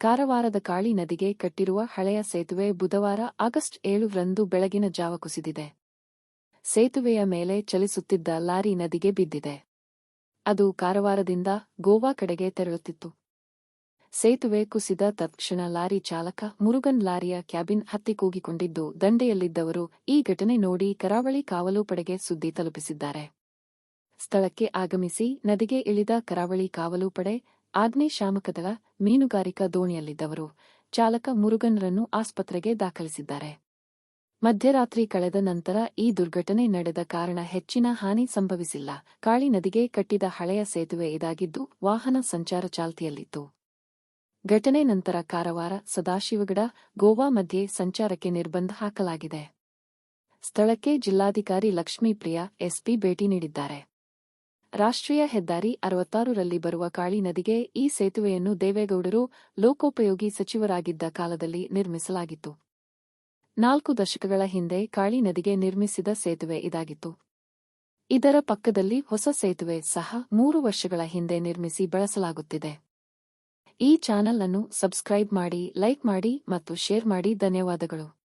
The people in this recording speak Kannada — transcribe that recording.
ಕಾರವಾರದ ಕಾಳಿ ನದಿಗೆ ಕಟ್ಟಿರುವ ಹಳೆಯ ಸೇತುವೆ ಬುಧವಾರ ಆಗಸ್ಟ್ ಏಳರಂದು ಬೆಳಗಿನ ಜಾವ ಕುಸಿದಿದೆ. ಸೇತುವೆಯ ಮೇಲೆ ಚಲಿಸುತ್ತಿದ್ದ ಲಾರಿ ನದಿಗೆ ಬಿದ್ದಿದೆ. ಅದು ಕಾರವಾರದಿಂದ ಗೋವಾ ಕಡೆಗೆ ತೆರಳುತ್ತಿತ್ತು. ಸೇತುವೆ ಕುಸಿದ ತತ್ಕ್ಷಣ ಲಾರಿ ಚಾಲಕ ಮುರುಗನ್ ಲಾರಿಯ ಕ್ಯಾಬಿನ್ ಹತ್ತಿ ಕೂಗಿಕೊಂಡಿದ್ದು ದಂಡೆಯಲ್ಲಿದ್ದವರು ಈ ಘಟನೆ ನೋಡಿ ಕರಾವಳಿ ಕಾವಲು ಪಡೆಗೆ ಸುದ್ದಿ ತಲುಪಿಸಿದ್ದಾರೆ. ಸ್ಥಳಕ್ಕೆ ಆಗಮಿಸಿ ನದಿಗೆ ಇಳಿದ ಕರಾವಳಿ ಕಾವಲು ಪಡೆ ಆಗ್ನೇಶಾಮಕದಳ ಮೀನುಗಾರಿಕಾ ದೋಣಿಯಲ್ಲಿದ್ದವರು ಚಾಲಕ ಮುರುಗನ್ರನ್ನು ಆಸ್ಪತ್ರೆಗೆ ದಾಖಲಿಸಿದ್ದಾರೆ. ಮಧ್ಯರಾತ್ರಿ ಕಳೆದ ನಂತರ ಈ ದುರ್ಘಟನೆ ನಡೆದ ಕಾರಣ ಹೆಚ್ಚಿನ ಹಾನಿ ಸಂಭವಿಸಿಲ್ಲ. ಕಾಳಿ ನದಿಗೆ ಕಟ್ಟಿದ ಹಳೆಯ ಸೇತುವೆ ಇದಾಗಿದ್ದು ವಾಹನ ಸಂಚಾರ ಚಾಲ್ತಿಯಲ್ಲಿತ್ತು. ಘಟನೆ ನಂತರ ಕಾರವಾರ, ಸದಾಶಿವಗಡ, ಗೋವಾ ಮಧ್ಯೆ ಸಂಚಾರಕ್ಕೆ ನಿರ್ಬಂಧ ಹಾಕಲಾಗಿದೆ. ಸ್ಥಳಕ್ಕೆ ಜಿಲ್ಲಾಧಿಕಾರಿ ಲಕ್ಷ್ಮೀಪ್ರಿಯಾ ಎಸ್ಪಿ ಭೇಟಿ ನೀಡಿದ್ದಾರೆ. ರಾಷ್ಟ್ರೀಯ ಹೆದ್ದಾರಿ ಅರವತ್ತಾರರಲ್ಲಿ ಬರುವ ಕಾಳಿ ನದಿಗೆ ಈ ಸೇತುವೆಯನ್ನು ದೇವೇಗೌಡರು ಲೋಕೋಪಯೋಗಿ ಸಚಿವರಾಗಿದ್ದ ಕಾಲದಲ್ಲಿ ನಿರ್ಮಿಸಲಾಗಿತ್ತು. ನಾಲ್ಕು ದಶಕಗಳ ಹಿಂದೆ ಕಾಳಿ ನದಿಗೆ ನಿರ್ಮಿಸಿದ ಸೇತುವೆ ಇದಾಗಿತ್ತು. ಇದರ ಪಕ್ಕದಲ್ಲಿ ಹೊಸ ಸೇತುವೆ ಸಹ ಮೂರು ವರ್ಷಗಳ ಹಿಂದೆ ನಿರ್ಮಿಸಿ ಬಳಸಲಾಗುತ್ತಿದೆ. ಈ ಚಾನಲ್ ಅನ್ನು ಸಬ್ಸ್ಕ್ರೈಬ್ ಮಾಡಿ, ಲೈಕ್ ಮಾಡಿ ಮತ್ತು ಶೇರ್ ಮಾಡಿ ಧನ್ಯವಾದಗಳು.